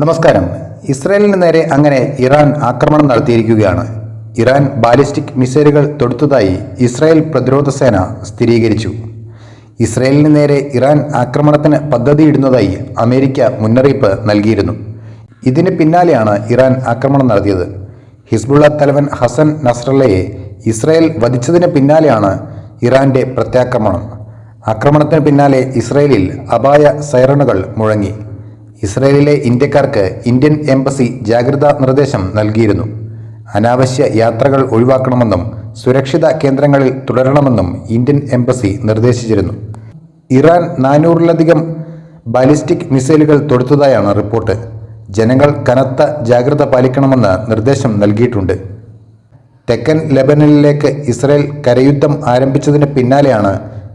നമസ്കാരം. ഇസ്രായേലിന് നേരെ അങ്ങനെ ഇറാൻ ആക്രമണം നടത്തിയിരിക്കുകയാണ്. ഇറാൻ ബാലിസ്റ്റിക് മിസൈലുകൾ തൊടുത്തതായി ഇസ്രായേൽ പ്രതിരോധ സേന സ്ഥിരീകരിച്ചു. ഇസ്രായേലിന് നേരെ ഇറാൻ ആക്രമണത്തിന് പദ്ധതിയിടുന്നതായി അമേരിക്ക മുന്നറിയിപ്പ് നൽകിയിരുന്നു. ഇതിന് പിന്നാലെയാണ് ഇറാൻ ആക്രമണം നടത്തിയത്. ഹിസ്ബുള്ള തലവൻ ഹസൻ നസ്രല്ലയെ ഇസ്രായേൽ വധിച്ചതിന് പിന്നാലെയാണ് ഇറാന്റെ പ്രത്യാക്രമണം. ആക്രമണത്തിന് പിന്നാലെ ഇസ്രായേലിൽ അപായ സൈറണുകൾ മുഴങ്ങി. ഇസ്രായേലിലെ ഇന്ത്യക്കാർക്ക് ഇന്ത്യൻ എംബസി ജാഗ്രതാ നിർദ്ദേശം നൽകിയിരുന്നു. അനാവശ്യ യാത്രകൾ ഒഴിവാക്കണമെന്നും സുരക്ഷിത കേന്ദ്രങ്ങളിൽ തുടരണമെന്നും ഇന്ത്യൻ എംബസി നിർദ്ദേശിച്ചിരുന്നു. ഇറാൻ നാനൂറിലധികം ബാലിസ്റ്റിക് മിസൈലുകൾ തൊടുത്തതായാണ് റിപ്പോർട്ട്. ജനങ്ങൾ കനത്ത ജാഗ്രത പാലിക്കണമെന്ന് നിർദ്ദേശം നൽകിയിട്ടുണ്ട്. തെക്കൻ ലെബനനിലേക്ക് ഇസ്രയേൽ കരയുദ്ധം ആരംഭിച്ചതിന് പിന്നാലെയാണ്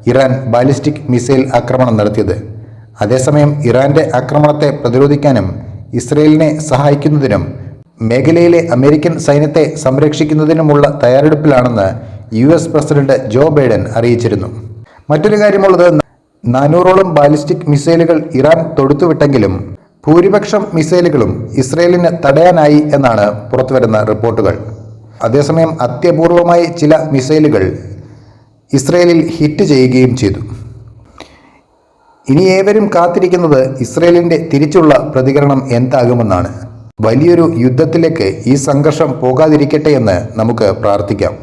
ഇറാൻ ബാലിസ്റ്റിക് മിസൈൽ ആക്രമണം നടത്തിയത്. അതേസമയം ഇറാന്റെ ആക്രമണത്തെ പ്രതിരോധിക്കാനും ഇസ്രയേലിനെ സഹായിക്കുന്നതിനും മേഖലയിലെ അമേരിക്കൻ സൈന്യത്തെ സംരക്ഷിക്കുന്നതിനുമുള്ള തയ്യാറെടുപ്പിലാണെന്ന് U S president Joe Biden അറിയിച്ചിരുന്നു. മറ്റൊരു കാര്യമുള്ളത് നാനൂറോളം ബാലിസ്റ്റിക് മിസൈലുകൾ ഇറാൻ തൊടുത്തുവിട്ടെങ്കിലും ഭൂരിപക്ഷം മിസൈലുകളും ഇസ്രയേലിന് തടയാനായി എന്നാണ് പുറത്തുവരുന്ന റിപ്പോർട്ടുകൾ. അതേസമയം അത്യപൂർവമായി ചില മിസൈലുകൾ ഇസ്രയേലിൽ ഹിറ്റ് ചെയ്യുകയും ചെയ്തു. ഇനി ഏവരും കാത്തിരിക്കുന്നത് ഇസ്രയേലിന്റെ തിരിച്ചുള്ള പ്രതികരണം എന്താകുമെന്നാണ്. വലിയൊരു യുദ്ധത്തിലേക്ക് ഈ സംഘർഷം പോകാതിരിക്കട്ടെ എന്ന് നമുക്ക് പ്രാർത്ഥിക്കാം.